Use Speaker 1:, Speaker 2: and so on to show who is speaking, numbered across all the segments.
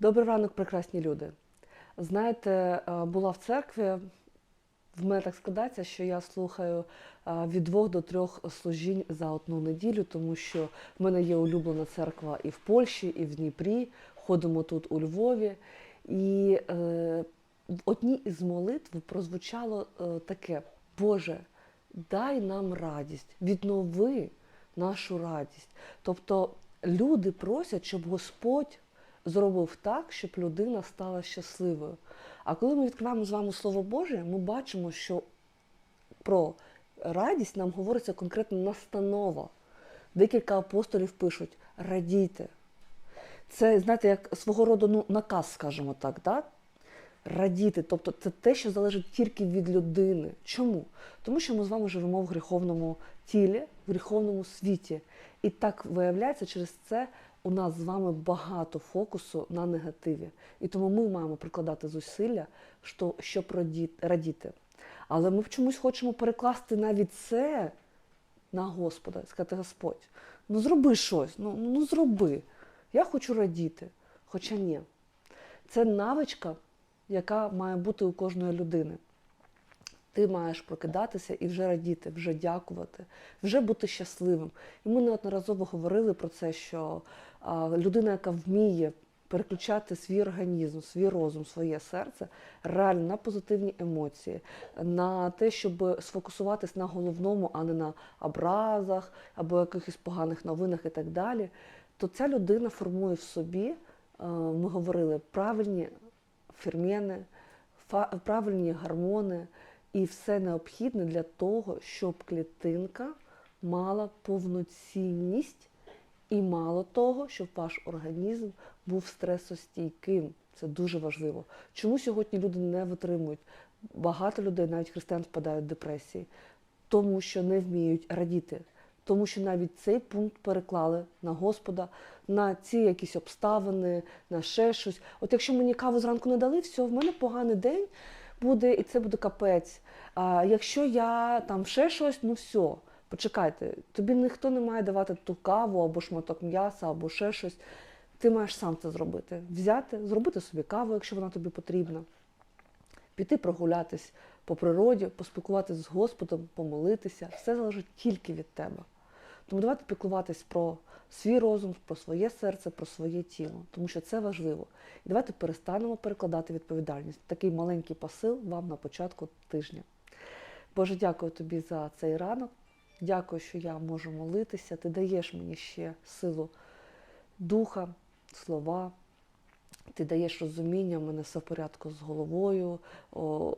Speaker 1: Добрий ранок, прекрасні люди. Знаєте, е, була в церкві. В мене так складається, що я слухаю е, від двох до трьох служінь за одну неділю, тому що в мене є улюблена церква і в Польщі, і в Дніпрі. Ходимо тут у Львові. І е, в одній із молитв прозвучало е, таке: Боже, дай нам радість, віднови нашу радість. Тобто люди просять, щоб Господь зробив так, щоб людина стала щасливою. А коли ми відкриваємо з вами Слово Боже, ми бачимо, що про радість нам говориться конкретно настанова. Декілька апостолів пишуть радійте. Це, знаєте, як свого роду ну, наказ, скажімо так, да? радіти. Тобто це те, що залежить тільки від людини. Чому? Тому що ми з вами живемо в гріховному тілі, в гріховному світі. І так виявляється, через це у нас з вами багато фокусу на негативі. І тому ми маємо прикладати зусилля, що- щоб радіти. Але ми чомусь хочемо перекласти навіть це на Господа, сказати Господь, ну зроби щось, ну, ну зроби. Я хочу радіти. Хоча ні. Це навичка, яка має бути у кожної людини. Ти маєш прокидатися і вже радіти, вже дякувати, вже бути щасливим. І ми неодноразово говорили про це, що людина, яка вміє переключати свій організм, свій розум, своє серце реально на позитивні емоції, на те, щоб сфокусуватись на головному, а не на образах або якихось поганих новинах і так далі, то ця людина формує в собі, е, ми говорили, правильні фермени, правильні гормони і все необхідне для того, щоб клітинка мала повноцінність і мало того, щоб ваш організм був стресостійким. Це дуже важливо. Чому сьогодні люди не витримують? Багато людей, навіть християн, впадають в депресії, тому що не вміють радіти. Тому що навіть цей пункт переклали на Господа, на ці якісь обставини, на ще щось. От якщо мені каву зранку не дали, все, в мене поганий день буде, і це буде капець. А якщо я там ще щось, ну все, почекайте, тобі ніхто не має давати ту каву або шматок м'яса, або ще щось. Ти маєш сам це зробити. Взяти, зробити собі каву, якщо вона тобі потрібна, піти прогулятись по природі, поспілкуватися з Господом, помолитися. Все залежить тільки від тебе. Тому давайте піклуватись про свій розум, про своє серце, про своє тіло, тому що це важливо. І давайте перестанемо перекладати відповідальність. Такий маленький посил вам на початку тижня. Боже, дякую тобі за цей ранок. Дякую, що я можу молитися. Ти даєш мені ще силу духа, слова. Ти даєш розуміння, в мене все в порядку з головою. О,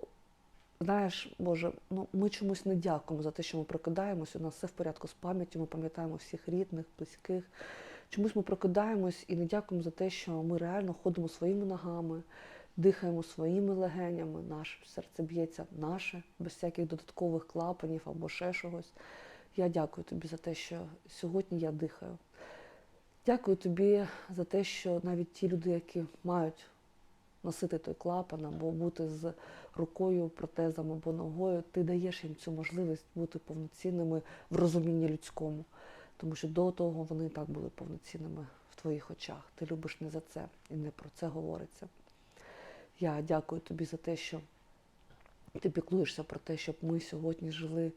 Speaker 1: знаєш, Боже, ну ми чомусь не дякуємо за те, що ми прокидаємось. У нас все в порядку з пам'яттю, ми пам'ятаємо всіх рідних, близьких. Чомусь ми прокидаємось і не дякуємо за те, що ми реально ходимо своїми ногами, дихаємо своїми легенями, наше серце б'ється наше, без всяких додаткових клапанів або ще чогось. Я дякую тобі за те, що сьогодні я дихаю. Дякую тобі за те, що навіть ті люди, які мають носити той клапан або бути з рукою, протезом або ногою, ти даєш їм цю можливість бути повноцінними в розумінні людському. Тому що до того вони і так були повноцінними в твоїх очах. Ти любиш не за це і не про це говориться. Я дякую тобі за те, що ти піклуєшся про те, щоб ми сьогодні жили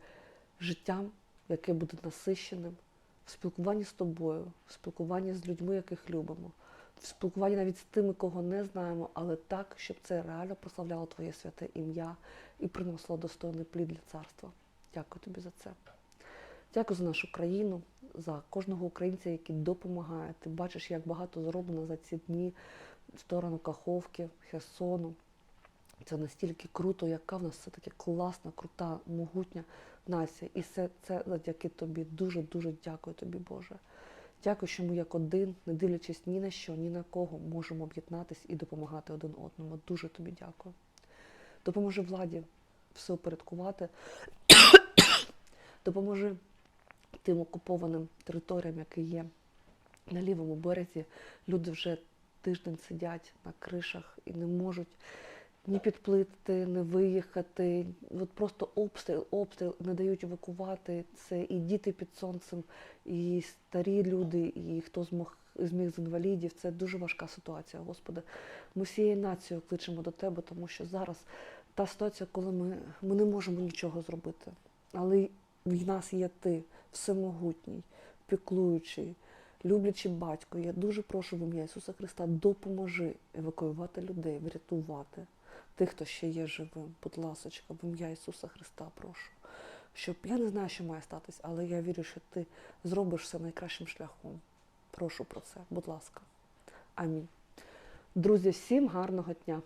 Speaker 1: життям, яке буде насищеним, в спілкуванні з тобою, в спілкуванні з людьми, яких любимо, в спілкуванні навіть з тими, кого не знаємо, але так, щоб це реально прославляло Твоє святе ім'я і приносило достойний плід для царства. Дякую тобі за це. Дякую за нашу країну, за кожного українця, який допомагає. Ти бачиш, як багато зроблено за ці дні в сторону Каховки, Херсону. Це настільки круто, яка в нас все таки класна, крута, могутня нація. І все це завдяки тобі. Дуже-дуже дякую тобі, Боже. Дякую, що ми як один, не дивлячись ні на що, ні на кого, можемо об'єднатися і допомагати один одному. Дуже тобі дякую. Допоможи владі все упорядкувати. Допоможи тим окупованим територіям, які є на лівому березі. Люди вже тиждень сидять на кришах і не можуть ні підплити, не виїхати. От просто обстріл, обстріл не дають евакувати. Це і діти під сонцем, і старі люди, і хто змог зміг з інвалідів. Це дуже важка ситуація, Господи. Ми всією нацією кличемо до Тебе, тому що зараз та ситуація, коли ми, ми не можемо нічого зробити. Але в нас є ти, всемогутній, піклуючий, люблячий батько. Я дуже прошу в ім'я Ісуса Христа, допоможи евакуювати людей, врятувати тих, хто ще є живим. Будь ласочка, в ім'я Ісуса Христа прошу. Щоб я не знаю, що має статись, але я вірю, що ти зробиш все найкращим шляхом. Прошу про це, будь ласка. Амінь. Друзі, всім гарного дня!